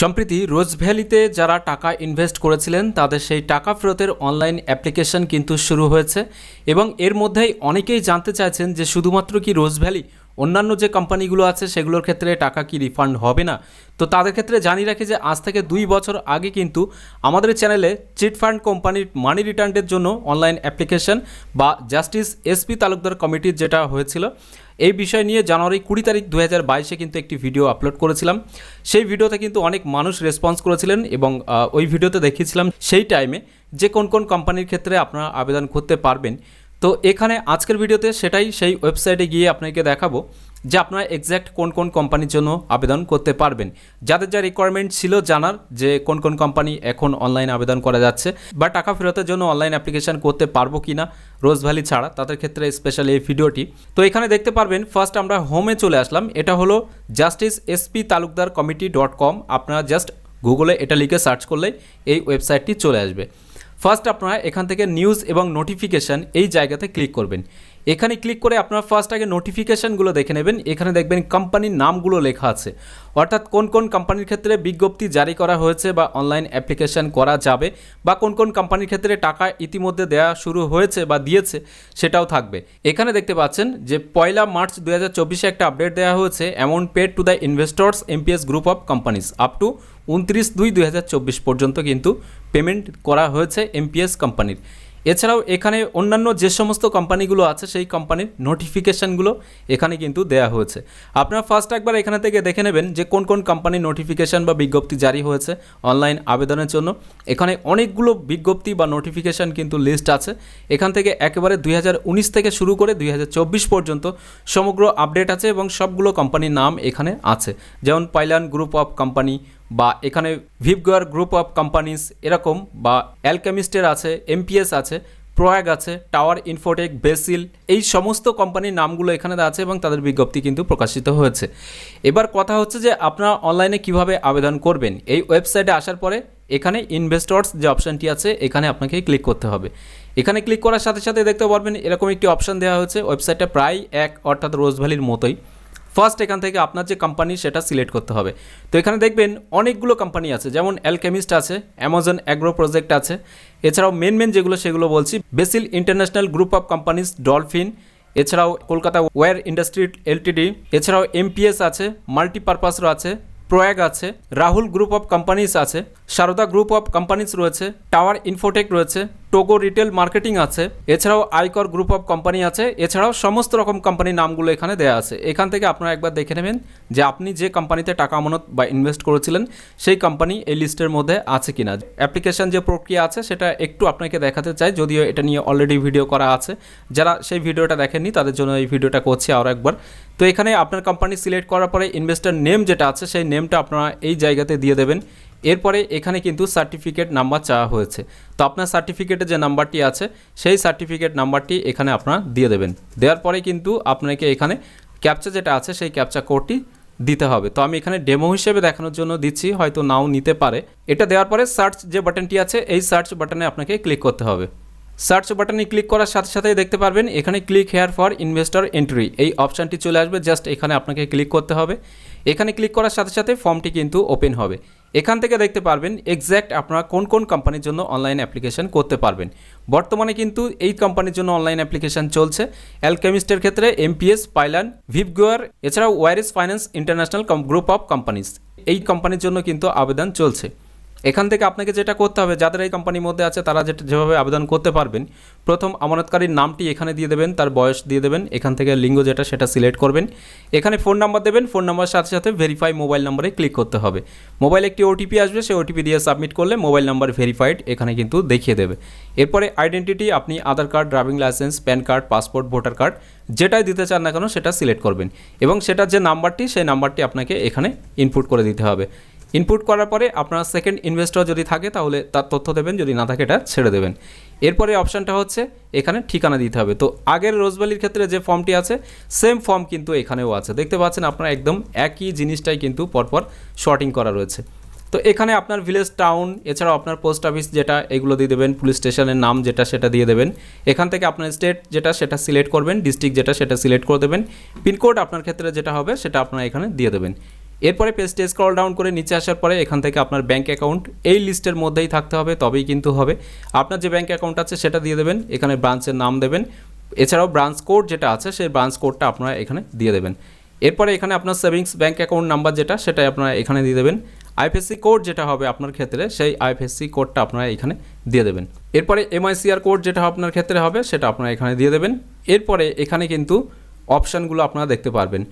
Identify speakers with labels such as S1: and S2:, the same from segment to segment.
S1: সম্প্রতি রোজ ভ্যালিতে যারা টাকা ইনভেস্ট করেছিলেন, তাদের সেই টাকা ফেরতের অনলাইন অ্যাপ্লিকেশন কিন্তু শুরু হয়েছে এবং এর মধ্যেই অনেকেই জানতে চাইছেন যে শুধুমাত্র কি রোজ ভ্যালি অন্যান্য যে কোম্পানিগুলো আছে, সেগুলোর ক্ষেত্রে টাকা কি রিফান্ড হবে না? তো তাদের ক্ষেত্রে জানিয়ে রাখি যে, আজ থেকে দুই বছর আগে কিন্তু আমাদের চ্যানেলে চিট ফান্ড কোম্পানির মানি রিটার্নের জন্য অনলাইন অ্যাপ্লিকেশন বা জাস্টিস এসপি তালুকদার কমিটির যেটা হয়েছিল, এই বিষয় নিয়ে জানুয়ারি কুড়ি তারিখ দু হাজার বাইশে কিন্তু একটি ভিডিও আপলোড করেছিলাম। সেই ভিডিওতে কিন্তু অনেক মানুষ রেসপন্স করেছিলেন এবং ওই ভিডিওতে দেখিয়েছিলাম সেই টাইমে যে কোন কোন কোম্পানির ক্ষেত্রে আপনারা আবেদন করতে পারবেন। তো এখানে আজকের ভিডিওতে সেটাই, সেই ওয়েবসাইটে গিয়ে আপনাকে দেখাবো যে আপনারা এক্স্যাক্ট কোন কোন কোম্পানির জন্য আবেদন করতে পারবেন। যাদের যা রিকোয়ারমেন্ট ছিল জানার যে কোন কোন কোম্পানি এখন অনলাইন আবেদন করা যাচ্ছে, বা টাকা ফেরতের জন্য অনলাইন অ্যাপ্লিকেশন করতে পারব কি না রোজ ভ্যালি ছাড়া, তাদের ক্ষেত্রে স্পেশালি এই ভিডিওটি। তো এখানে দেখতে পারবেন ফার্স্ট আমরা হোমে চলে আসলাম। এটা হলো justice SP Talukdar committee dot com আপনারা জাস্ট গুগলে এটা লিখে সার্চ করলে এই ওয়েবসাইটটি চলে আসবে। ফার্স্ট আপনারা এখান থেকে নিউজ এবং নোটিফিকেশান এই জায়গাতে ক্লিক করবেন। এখানে ক্লিক করে আপনারা ফার্স্ট আগে নোটিফিকেশানগুলো দেখে নেবেন। এখানে দেখবেন কোম্পানির নামগুলো লেখা আছে। অর্থাৎ কোন কোন কোম্পানির ক্ষেত্রে বিজ্ঞপ্তি জারি করা হয়েছে বা অনলাইন অ্যাপ্লিকেশন করা যাবে বা কোন কোন কোম্পানির ক্ষেত্রে টাকা ইতিমধ্যে দেওয়া শুরু হয়েছে বা দিয়েছে সেটাও থাকবে। এখানে দেখতে পাচ্ছেন যে পয়লা মার্চ দু হাজার একটা আপডেট দেওয়া হয়েছে amount paid to the investors MPS group of companies up to উনত্রিশ দুই দুই পর্যন্ত কিন্তু পেমেন্ট করা হয়েছে এমপিএস কোম্পানির এছাড়াও এখানে অন্যান্য যে সমস্ত কোম্পানিগুলো আছে, সেই কোম্পানির নোটিফিকেশানগুলো এখানে কিন্তু দেওয়া হয়েছে। আপনারা ফার্স্ট একবার এখানে থেকে দেখে নেবেন যে কোন কোন কোম্পানির নোটিফিকেশান বা বিজ্ঞপ্তি জারি হয়েছে অনলাইন আবেদনের জন্য। এখানে অনেকগুলো বিজ্ঞপ্তি বা নোটিফিকেশান কিন্তু লিস্ট আছে। এখান থেকে একেবারে দুই হাজার উনিশ থেকে শুরু করে দুই হাজার চব্বিশ পর্যন্ত সমগ্র আপডেট আছে এবং সবগুলো কোম্পানির নাম এখানে আছে। যেমন পাইলান, গ্রুপ অফ কোম্পানি বা এখানে ভিপগোয়ার গ্রুপ অফ কোম্পানিজ এরকম বা অ্যালকেমিস্টের আছে এমপিএস আছে প্রয়াগ আছে টাওয়ার ইনফোটেক বেসিল এই সমস্ত কোম্পানির নামগুলো এখানে আছে এবং তাদের বিজ্ঞপ্তি কিন্তু প্রকাশিত হয়েছে। এবার কথা হচ্ছে যে আপনারা অনলাইনে কীভাবে আবেদন করবেন? এই ওয়েবসাইটে আসার পরে এখানে ইনভেস্টর্স যে অপশানটি আছে, এখানে আপনাকে ক্লিক করতে হবে। এখানে ক্লিক করার সাথে সাথে দেখতে পারবেন এরকম একটি অপশান দেওয়া হয়েছে। ওয়েবসাইটটা প্রায় এক অর্থাৎ রোজভ্যালির মতোই। ফার্স্ট এখান থেকে আপনার যে কোম্পানি সেটা সিলেক্ট করতে হবে। তো এখানে দেখবেন অনেকগুলো কোম্পানি আছে, যেমন অ্যালকেমিস্ট আছে অ্যামাজন অ্যাগ্রো প্রজেক্ট আছে। এছাড়াও মেন মেন যেগুলো, সেগুলো বলছি Basil international group of companies Dolphin এছাড়াও কলকাতা ওয়্যার ইন্ডাস্ট্রি এলটিডি এছাড়াও এমপিএস আছে মাল্টিপারপাসও আছে প্রয়াগ আছে রাহুল গ্রুপ অফ কোম্পানিজ আছে সারদা গ্রুপ অফ কোম্পানিজ রয়েছে টাওয়ার ইনফোটেক রয়েছে টোগো রিটেল মার্কেটিং আছে, এছাড়াও আইকর গ্রুপ অফ কোম্পানি আছে, এছাড়াও সমস্ত রকম কোম্পানির নামগুলো এখানে দেওয়া আছে। এখান থেকে আপনারা একবার দেখে নেবেন যে আপনি যে কোম্পানিতে টাকা আমানত বা ইনভেস্ট করেছিলেন, সেই কোম্পানি এই লিস্টের মধ্যে আছে কিনা। অ্যাপ্লিকেশন যে প্রক্রিয়া আছে, সেটা একটু আপনাকে দেখাতে চাই, যদিও এটা নিয়ে অলরেডি ভিডিও করা আছে। যারা সেই ভিডিওটা দেখেননি, তাদের জন্য এই ভিডিওটা করছি আরও একবার। তো এখানে আপনার কোম্পানি সিলেক্ট করার পরে ইনভেস্টার নেম যেটা আছে, সেই নেমটা আপনারা এই জায়গাতে দিয়ে দেবেন। এরপরে এখানে কিন্তু সার্টিফিকেট নাম্বার চাওয়া হয়েছে। তো আপনার সার্টিফিকেটের যে নাম্বারটি আছে, সেই সার্টিফিকেট নাম্বারটি এখানে আপনারা দিয়ে দেবেন। দেওয়ার পরে কিন্তু আপনাকে এখানে ক্যাপচা যেটা আছে, সেই ক্যাপচা কোডটি দিতে হবে। তো আমি এখানে ডেমো হিসেবে দেখানোর জন্য দিচ্ছি, হয়তো নাও নিতে পারে। এটা দেওয়ার পরে সার্চ যে বাটনটি আছে, এই সার্চ বাটনে আপনাকে ক্লিক করতে হবে। সার্চ বাটনে ক্লিক করার সাথে সাথেই দেখতে পারবেন, এখানে click here for investor entry এই অপশানটি চলে আসবে জাস্ট এখানে আপনাকে ক্লিক করতে হবে। এখানে ক্লিক করার সাথে সাথে ফর্মটি কিন্তু ওপেন হবে। এখান থেকে দেখতে পারবেন এক্স্যাক্ট আপনারা কোন কোন কোম্পানির জন্য অনলাইন অ্যাপ্লিকেশান করতে পারবেন। বর্তমানে কিন্তু এই কোম্পানির জন্য অনলাইন অ্যাপ্লিকেশান চলছে। অ্যালকেমিস্টের ক্ষেত্রে এমপিএস পাইলান ভিপগোয়ার এছাড়াও Waris finance international group of companies এই কোম্পানির জন্য কিন্তু আবেদন চলছে। এখান থেকে আপনাকে যেটা করতে হবে, যাদের এই কোম্পানির মধ্যে আছে, তারা যেটা যেভাবে আবেদন করতে পারবেন, প্রথম আমানতকারীর নামটি এখানে দিয়ে দেবেন, তার বয়স দিয়ে দেবেন, এখান থেকে লিঙ্গ যেটা, সেটা সিলেক্ট করবেন। এখানে ফোন নাম্বার দেবেন ফোন নাম্বারের সাথে সাথে ভেরিফাই মোবাইল নাম্বারে ক্লিক করতে হবে। মোবাইল একটি ওটিপি আসবে, সেই ওটিপি দিয়ে সাবমিট করলে মোবাইল নাম্বার ভেরিফাইড এখানে কিন্তু দেখিয়ে দেবে। এরপরে আইডেন্টিটি আপনি Aadhaar card driving licence PAN card passport voter card যেটাই দিতে চান না কেন, সেটা সিলেক্ট করবেন। এবং সেটার যে নাম্বারটি সেই নাম্বারটি আপনাকে এখানে ইনপুট করে দিতে হবে। ইনপুট করার পরে আপনার সেকেন্ড ইনভেস্টর যদি থাকে, তাহলে তার তথ্য দেবেন, যদি না থাকে, এটা ছেড়ে দেবেন। এরপরে অপশানটা হচ্ছে, এখানে ঠিকানা দিতে হবে। তো আগের রোজভ্যালির ক্ষেত্রে যে ফর্মটি আছে সেম ফর্ম কিন্তু এখানেও আছে। দেখতে পাচ্ছেন আপনার একদম একই জিনিসটাই কিন্তু পরপর শর্টিং করা রয়েছে। তো এখানে আপনার ভিলেজ টাউন এছাড়াও আপনার পোস্ট অফিস যেটা, এগুলো দিয়ে দেবেন, পুলিশ স্টেশনের নাম যেটা, সেটা দিয়ে দেবেন। এখান থেকে আপনার স্টেট যেটা, সেটা সিলেক্ট করবেন ডিস্ট্রিক্ট যেটা, সেটা সিলেক্ট করে দেবেন। পিনকোড আপনার ক্ষেত্রে যেটা হবে, সেটা আপনারা এখানে দিয়ে দেবেন। এরপরে পেজটি স্ক্রল ডাউন করে নিচে আসার পরে এখান থেকে আপনার ব্যাঙ্ক অ্যাকাউন্ট এই লিস্টের মধ্যেই থাকতে হবে, তবেই কিন্তু হবে। আপনার যে ব্যাঙ্ক অ্যাকাউন্ট আছে সেটা দিয়ে দেবেন, এখানে ব্রাঞ্চের নাম দেবেন। এছাড়াও ব্রাঞ্চ কোড যেটা আছে সেই ব্রাঞ্চ কোডটা আপনারা এখানে দিয়ে দেবেন। এরপরে এখানে আপনার সেভিংস ব্যাঙ্ক অ্যাকাউন্ট নাম্বার যেটা, সেটাই আপনারা এখানে দিয়ে দেবেন। আইএফএসসি কোড যেটা হবে আপনার ক্ষেত্রে, সেই আইএফএসসি কোডটা আপনারা এখানে দিয়ে দেবেন। এরপরে এমআইসিআর কোড যেটা আপনার ক্ষেত্রে হবে, সেটা আপনারা এখানে দিয়ে দেবেন। এরপরে এখানে কিন্তু অপশানগুলো আপনারা দেখতে পারবেন।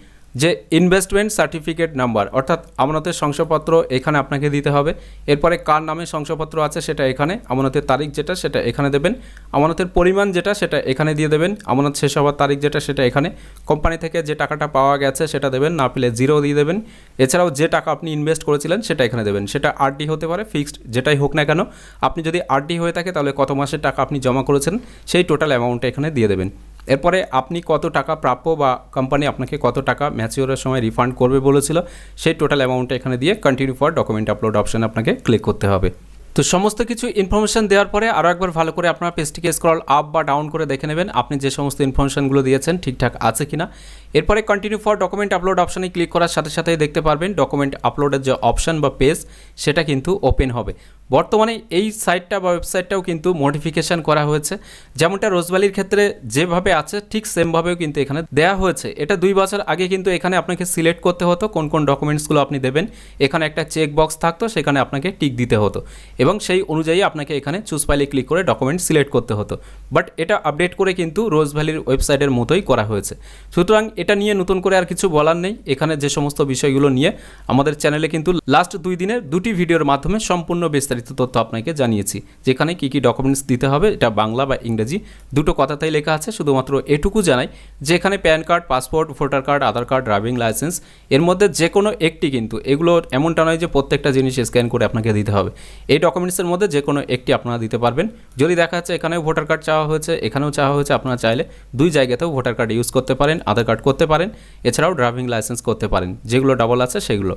S1: যে ইনভেস্টমেন্ট সার্টিফিকেট নাম্বার অর্থাৎ আমানতের শংসাপত্র এখানে আপনাকে দিতে হবে। এরপরে কার নামে শংসাপত্র আছে সেটা এখানে, আমানতের তারিখ যেটা সেটা এখানে দেবেন। আমানতের পরিমাণ যেটা সেটা এখানে দিয়ে দেবেন। আমানত শেষ হওয়ার তারিখ যেটা সেটা এখানে। কোম্পানি থেকে যে টাকাটা পাওয়া গেছে সেটা দেবেন, না পেলে জিরো দিয়ে দেবেন। এছাড়াও যে টাকা আপনি ইনভেস্ট করেছিলেন সেটা এখানে দেবেন। সেটা আরডি হতে পারে ফিক্সড যেটাই হোক না কেন। আপনি যদি আরডি হয়ে থাকে তাহলে কত মাসের টাকা আপনি জমা করেছেন, সেই টোটাল অ্যামাউন্টটা এখানে দিয়ে দেবেন। এরপরে আপনি কত টাকা প্রাপ্য বা কোম্পানি আপনাকে কত টাকা ম্যাচিওরের সময় রিফান্ড করবে বলেছিল, সেই টোটাল অ্যামাউন্টটা এখানে দিয়ে কন্টিনিউ ফর ডকুমেন্ট আপলোড অপশানে আপনাকে ক্লিক করতে হবে। তো সমস্ত কিছু ইনফরমেশান দেওয়ার পরে আরও একবার ভালো করে আপনার পেজটিকে স্ক্রল আপ বা ডাউন করে দেখে নেবেন। আপনি যে সমস্ত ইনফরমেশানগুলো দিয়েছেন ঠিকঠাক আছে কিনা। এরপরে কন্টিনিউ ফর ডকুমেন্ট আপলোড অপশানে ক্লিক করার সাথে সাথেই দেখতে পারবেন ডকুমেন্ট আপলোডের যে অপশান বা পেজ সেটা কিন্তু ওপেন হবে। বর্তমানে এই সাইটটা বা ওয়েবসাইটটাও কিন্তু মডিফিকেশান করা হয়েছে। যেমনটা রোজভ্যালির ক্ষেত্রে যেভাবে আছে, ঠিক সেমভাবেও কিন্তু এখানে দেওয়া হয়েছে। এটা দুই বছর আগে কিন্তু এখানে আপনাকে সিলেক্ট করতে হতো, কোন কোন ডকুমেন্টসগুলো আপনি দেবেন। এখানে একটা চেক বক্স থাকতো, সেখানে আপনাকে টিক দিতে হতো। এবং সেই অনুযায়ী আপনাকে এখানে চুজ ফাইলে ক্লিক করে ডকুমেন্ট সিলেক্ট করতে হতো। বাট এটা আপডেট করে কিন্তু রোজ ভ্যালির ওয়েবসাইটের মতোই করা হয়েছে। সুতরাং এটা নিয়ে নতুন করে আর কিছু বলার নেই। এখানে যে সমস্ত বিষয়গুলো নিয়ে আমাদের চ্যানেলে কিন্তু লাস্ট দুই দিনের দুটি ভিডিওর মাধ্যমে সম্পূর্ণ বিস্তারিত তথ্য আপনাকে জানিয়েছি। যেখানে কী কী ডকুমেন্টস দিতে হবে, এটা বাংলা বা ইংরেজি দুটো কথাতেই লেখা আছে। শুধুমাত্র এটুকু জানাই যে এখানে PAN card, passport, voter card, Aadhaar card, driving licence, এর মধ্যে যে কোনো একটি কিন্তু, এগুলো এমনটা নয় যে প্রত্যেকটা জিনিস স্ক্যান করে আপনাকে দিতে হবে। এই ডকুমেন্টসের মধ্যে যে কোনো একটি আপনারা দিতে পারবেন। যদি দেখা যাচ্ছে এখানেও ভোটার কার্ড চাওয়া হয়েছে, এখানেও চাওয়া হয়েছে, আপনারা চাইলে দুই জায়গাতেও ভোটার কার্ড ইউজ করতে পারেন, আধার কার্ড করতে পারেন। এছাড়াও ড্রাইভিং লাইসেন্স করতে পারেন। যেগুলো ডাবল আছে সেগুলো।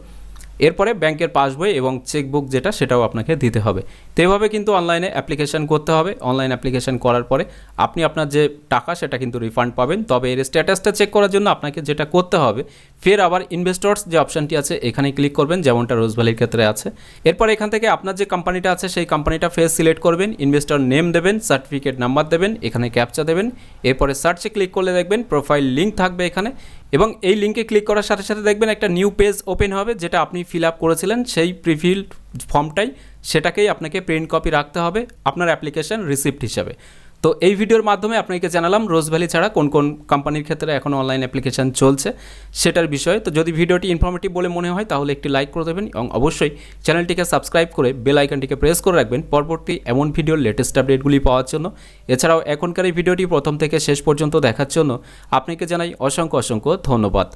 S1: এরপরে ব্যাংকের পাসবই এবং চেকবুক যেটা, সেটাও আপনাকে দিতে হবে। তো এভাবে কিন্তু অনলাইনে অ্যাপ্লিকেশন করতে হবে। অনলাইন অ্যাপ্লিকেশন করার পরে আপনি আপনার যে টাকা, সেটা কিন্তু রিফান্ড পাবেন। তবে এর স্ট্যাটাসটা চেক করার জন্য আপনাকে যেটা করতে হবে, ফের আবার ইনভেস্টর্স যে অপশানটি আছে, এখানে ক্লিক করবেন, যেমনটা রোজভ্যালির ক্ষেত্রে আছে। এরপর এখান থেকে আপনার যে কোম্পানিটা আছে, সেই কোম্পানিটা ফের সিলেক্ট করবেন ইনভেস্টর নেম দেবেন সার্টিফিকেট নাম্বার দেবেন, এখানে ক্যাপচা দেবেন। এরপরে সার্চে ক্লিক করলে দেখবেন প্রোফাইল লিঙ্ক থাকবে এখানে। এবং এই লিঙ্কে ক্লিক করার সাথে সাথে দেখবেন একটা নিউ পেজ ওপেন হবে, যেটা আপনি ফিল আপ করেছিলেন, সেই প্রিফিল ফর্মটাই, সেটাকেই আপনাকে প্রিন্ট কপি রাখতে হবে, আপনার অ্যাপ্লিকেশান রিসিপ্ট হিসাবে। তো এই ভিডিওর মাধ্যমে আপনাকে জানালাম রোজভ্যালি ছাড়া কোন কোন কোম্পানির ক্ষেত্রে এখন অনলাইন অ্যাপ্লিকেশন চলছে সেটার বিষয়ে। তো যদি ভিডিওটি ইনফরমেটিভ বলে মনে হয়, তাহলে একটি লাইক করে দেবেন এবং অবশ্যই চ্যানেলটিকে সাবস্ক্রাইব করে বেল আইকনটিকে প্রেস করে রাখবেন। পরবর্তী এমন ভিডিওর লেটেস্ট আপডেটগুলি পাওয়ার জন্য। এছাড়াও এখনকার এই ভিডিওটি প্রথম থেকে শেষ পর্যন্ত দেখার জন্য আপনাকে জানাই অসংখ্য অসংখ্য ধন্যবাদ।